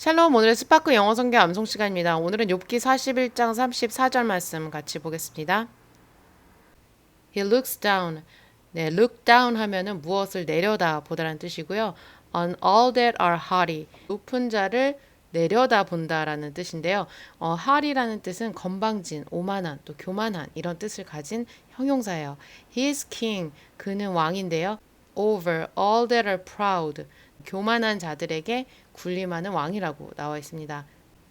샬롬 오늘의 스파크 영어 성경 암송 시간입니다. 오늘은 욥기 41장 34절 말씀 같이 보겠습니다. He looks down. 네, look down 하면은 무엇을 내려다 보다라는 뜻이고요. On all that are haughty. 높은 자를 내려다 본다라는 뜻인데요. 어, haughty라는 뜻은 건방진, 오만한, 또 교만한 이런 뜻을 가진 형용사예요. He is king. 그는 왕인데요. Over all that are proud. 교만한 자들에게 군림하는 왕이라고 나와 있습니다.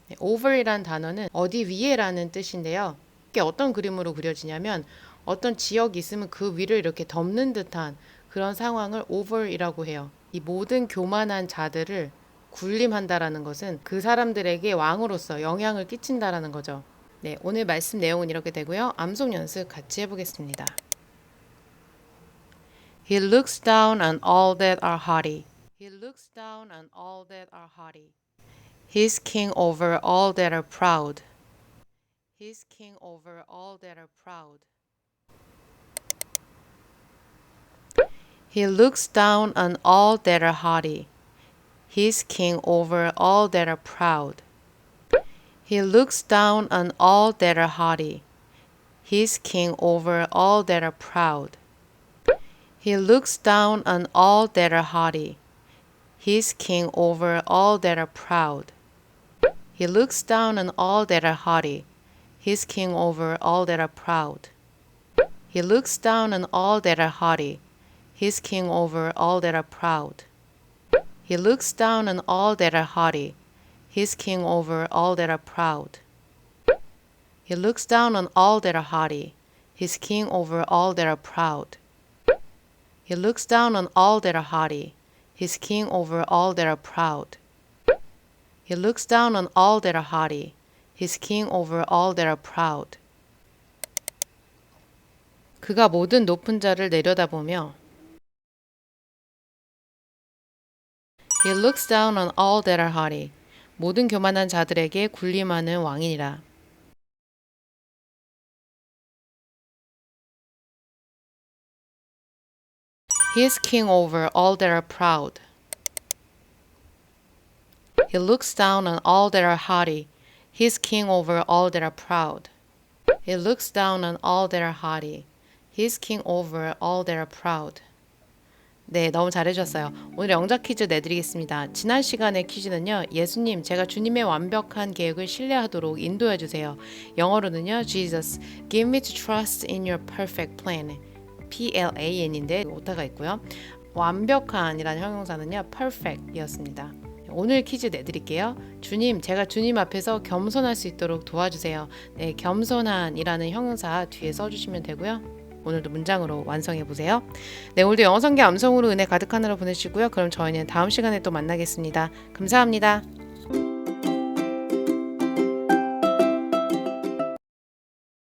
네, over이란 단어는 어디 위에라는 뜻인데요. 이게 어떤 그림으로 그려지냐면 어떤 지역이 있으면 그 위를 이렇게 덮는 듯한 그런 상황을 over이라고 해요. 이 모든 교만한 자들을 군림한다라는 것은 그 사람들에게 왕으로서 영향을 끼친다라는 거죠. 네, 오늘 말씀 내용은 이렇게 되고요. 암송 연습 같이 해보겠습니다. He looks down on all that are haughty. He looks down on all that are haughty. He's king over all that are proud. He's king over all that are proud. He looks down on all that are haughty. He's king over all that are proud. He looks down on all that are haughty. He's king over all that are proud. He looks down on all that are haughty. He's king over all that are proud. He looks down on all that are haughty. He's king over all that are proud. He looks down on all that are haughty. He's king over all that are proud. He looks down on all that are haughty. He's king over all that are proud. He looks down on all that are haughty. He's king over all that are proud. He looks down on all that are haughty. He's king over all that are proud. He looks down on all that are haughty. He's king over all that are proud. 그가 모든 높은 자를 내려다보며 He looks down on all that are haughty. 모든 교만한 자들에게 군림하는 왕이니라. He is king over all that are proud. He looks down on all that are haughty. He is king over all that are proud. He looks down on all that are haughty. He is king over all that are proud. 네, 너무 잘해주셨어요. 오늘 영작 퀴즈 내드리겠습니다. 지난 시간의 퀴즈는요, 예수님, 제가 주님의 완벽한 계획을 신뢰하도록 인도해주세요. 영어로는요, Jesus, give me to trust in your perfect plan. PLAN인데 오타가 있고요. 완벽한이라는 형용사는요, perfect이었습니다. 오늘 퀴즈 내드릴게요. 주님, 제가 주님 앞에서 겸손할 수 있도록 도와주세요. 네, 겸손한이라는 형용사 뒤에 써주시면 되고요. 오늘도 문장으로 완성해 보세요. 네, 오늘도 영어 성경 암송으로 은혜 가득한 하루 보내시고요. 그럼 저희는 다음 시간에 또 만나겠습니다. 감사합니다.